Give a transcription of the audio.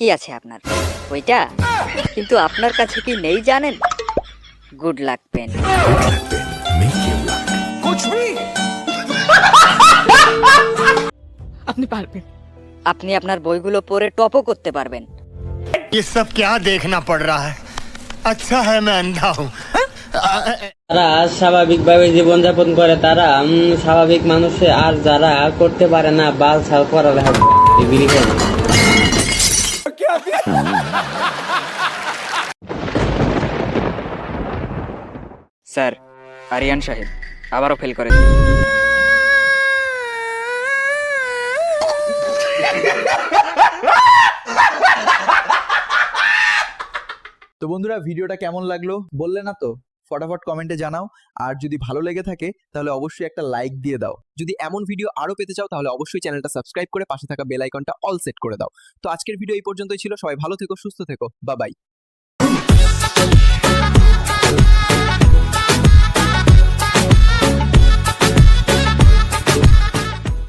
কি আছে আপনার ওইটা কিন্তু আপনার কাছে কি নেই জানেন গুড লাক পেন আপনি পারবেন আপনি আপনার বইগুলো পড়ে টপও করতে পারবেন ये सब क्या देखना पड़ रहा है अच्छा है मैं अंधा हूँ যারা স্বাভাবিকভাবে জীবনযাপন করে তারা উম, স্বাভাবিক মানুষে আর যারা করতে পারে না বাল ছাল পড়ালেখা করে, বিড়ি খায় না। স্যার আরিয়ান সাহেব আবারও ফেল করে তো বন্ধুরা ভিডিওটা কেমন লাগল? বললে না তো? ফটাফট কমেন্টে জানাও। আর যদি ভালো লেগে থাকে, তাহলে অবশ্যই একটা লাইক দিয়ে দাও। যদি এমন ভিডিও আরও পেতে চাও, তাহলে অবশ্যই চ্যানেলটা সাবস্ক্রাইব করে পাশে থাকা বেল আইকনটা অল সেট করে দাও। তো আজকের ভিডিও এই পর্যন্তই ছিল। সবাই ভালো থেকো, সুস্থ থেকো। বা বাই